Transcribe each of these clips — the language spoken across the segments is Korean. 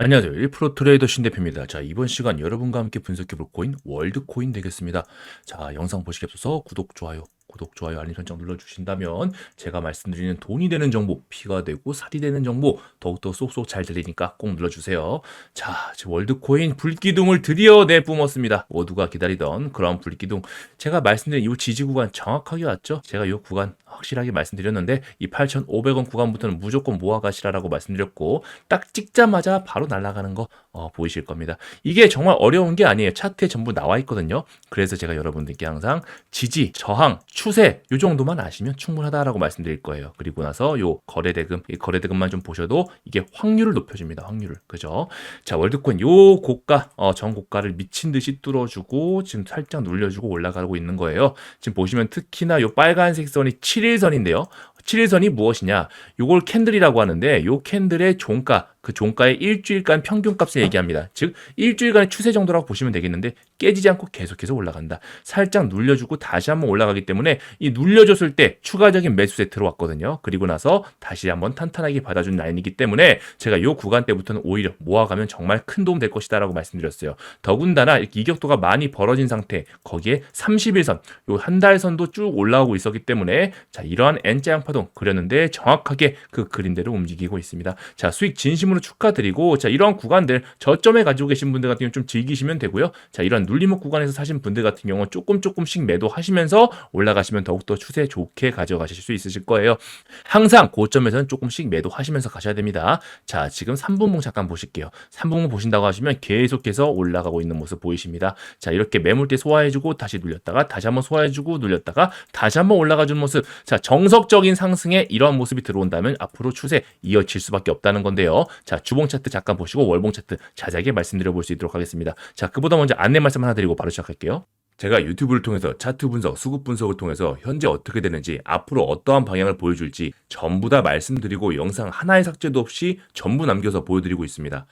안녕하세요. 1프로 트레이더 신 대표입니다. 자, 이번 시간 여러분과 함께 분석해 볼 코인 월드코인 되겠습니다. 자, 영상 보시기 앞서서 구독, 좋아요, 구독, 좋아요, 알림 설정 눌러주신다면 제가 말씀드리는 돈이 되는 정보, 피가 되고 살이 되는 정보 더욱더 쏙쏙 잘 들리니까 꼭 눌러주세요. 자, 월드코인 불기둥을 드디어 내뿜었습니다. 모두가 기다리던 그런 불기둥. 제가 말씀드린 이 지지 구간 정확하게 왔죠? 제가 이 구간 확실하게 말씀드렸는데 이 8,500원 구간부터는 무조건 모아가시라라고 말씀드렸고 딱 찍자마자 바로 날아가는 거 어, 보이실 겁니다. 이게 정말 어려운 게 아니에요. 차트에 전부 나와 있거든요. 그래서 제가 여러분들께 항상 지지, 저항, 추세 요 정도만 아시면 충분하다라고 말씀드릴 거예요. 그리고 나서 요 거래대금, 이 거래대금만 좀 보셔도 이게 확률을 높여줍니다. 확률을. 그죠? 자, 월드코인 요 고가, 어, 전 고가를 미친 듯이 뚫어주고 지금 살짝 눌려주고 올라가고 있는 거예요. 지금 보시면 특히나 요 빨간색 선이 7일선인데요. 7일선이 무엇이냐? 요걸 캔들이라고 하는데 요 캔들의 종가, 그 종가의 일주일간 평균값을 얘기합니다. 즉 일주일간의 추세 정도라고 보시면 되겠는데 깨지지 않고 계속해서 올라간다. 살짝 눌려주고 다시 한번 올라가기 때문에 이 눌려줬을 때 추가적인 매수세 들어왔거든요. 그리고 나서 다시 한번 탄탄하게 받아준 라인이기 때문에 제가 요 구간 때부터는 오히려 모아가면 정말 큰 도움 될 것이다라고 말씀드렸어요. 더군다나 이격도가 많이 벌어진 상태 거기에 30일선 요 한 달 선도 쭉 올라오고 있었기 때문에 자 이러한 N자 양파동 그렸는데 정확하게 그 그림대로 움직이고 있습니다. 자 수익 진심으로 축하드리고 자 이러한 구간들 저점에 가지고 계신 분들 같은 경우 좀 즐기시면 되고요. 자 이런 눌림목 구간에서 사신 분들 같은 경우는 조금 조금씩 매도하시면서 올라가시면 더욱더 추세 좋게 가져가실 수 있으실 거예요. 항상 고점에서는 조금씩 매도하시면서 가셔야 됩니다. 자, 지금 3분봉 잠깐 보실게요. 3분봉 보신다고 하시면 계속해서 올라가고 있는 모습 보이십니다. 자, 이렇게 매물대 소화해주고 다시 눌렸다가 다시 한번 소화해주고 눌렸다가 다시 한번 올라가주는 모습. 자, 정석적인 상승에 이러한 모습이 들어온다면 앞으로 추세 이어질 수밖에 없다는 건데요. 자, 주봉 차트 잠깐 보시고 월봉 차트 자세하게 말씀드려 볼 수 있도록 하겠습니다. 자, 그보다 먼저 안내 말씀 하나 드리고 바로 시작할게요. 제가 유튜브를 통해서 차트 분석, 수급 분석을 통해서 현재 어떻게 되는지, 앞으로 어떠한 방향을 보여줄지 전부 다 말씀드리고 영상 하나의 삭제도 없이 전부 남겨서 보여드리고 있습니다.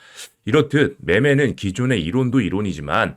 이렇듯 매매는 기존의 이론도 이론이지만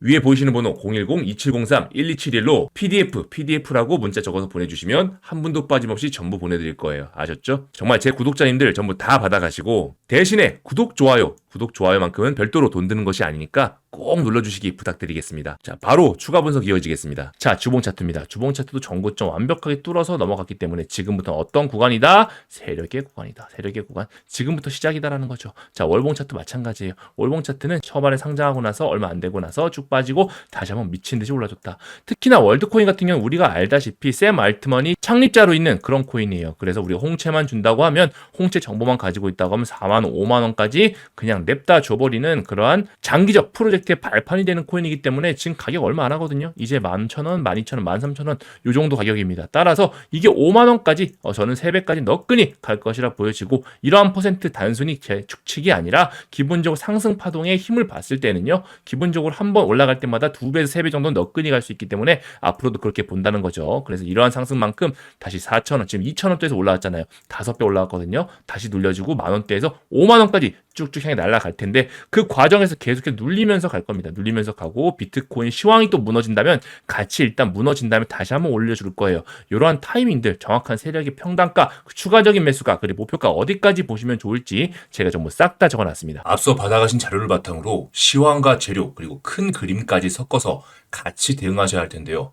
위에 보이시는 번호 010-2703-1271로 PDF, PDF라고 문자 적어서 보내주시면 한 분도 빠짐없이 전부 보내드릴 거예요. 아셨죠? 정말 제 구독자님들 전부 다 받아가시고 대신에 구독, 좋아요, 구독, 좋아요만큼은 별도로 돈 드는 것이 아니니까 꼭 눌러주시기 부탁드리겠습니다. 자, 바로 추가 분석 이어지겠습니다. 자, 주봉 차트입니다. 주봉 차트도 전고점 완벽하게 뚫어서 넘어갔기 때문에 지금부터 어떤 구간이다? 세력의 구간이다. 세력의 구간. 지금부터 시작이다라는 거죠. 자, 월봉 차트 마찬가지예요. 월봉 차트는 초반에 상장하고 나서 얼마 안 되고 나서 쭉 빠지고 다시 한번 미친 듯이 올라줬다. 특히나 월드코인 같은 경우는 우리가 알다시피 샘 알트먼이 창립자로 있는 그런 코인이에요. 그래서 우리가 홍채만 준다고 하면 홍채 정보만 가지고 있다고 하면 4만 5만 원까지 그냥 냅다 줘버리는 그러한 장기적 프로젝트의 발판이 되는 코인이기 때문에 지금 가격 얼마 안 하거든요. 이제 11,000원, 12,000원, 13,000원 요 정도 가격입니다. 따라서 이게 5만 원까지 어, 저는 3배까지 너끈히 갈 것이라 보여지고 이러한 퍼센트 단순히 제 축칙이 아니라 기본적으로 상승 파동의 힘을 봤을 때는요. 기본적으로 한번 올라 갈 때마다 2배에서 3배 정도 너끈히 갈 수 있기 때문에 앞으로도 그렇게 본다는 거죠. 그래서 이러한 상승만큼 다시 4,000원, 지금 2,000원대에서 올라왔잖아요. 5배 올라왔거든요. 다시 눌려주고 만 원대에서 5만 원까지 쭉쭉 향해 날아갈 텐데 그 과정에서 계속해서 눌리면서 갈 겁니다. 눌리면서 가고 비트코인 시황이 또 무너진다면 같이 일단 무너진 다음에 다시 한번 올려줄 거예요. 이러한 타이밍들 정확한 세력의 평단가 그 추가적인 매수가 그리고 목표가 어디까지 보시면 좋을지 제가 전부 싹 다 적어놨습니다. 앞서 받아가신 자료를 바탕으로 시황과 재료 그리고 큰 그림까지 섞어서 같이 대응하셔야 할 텐데요.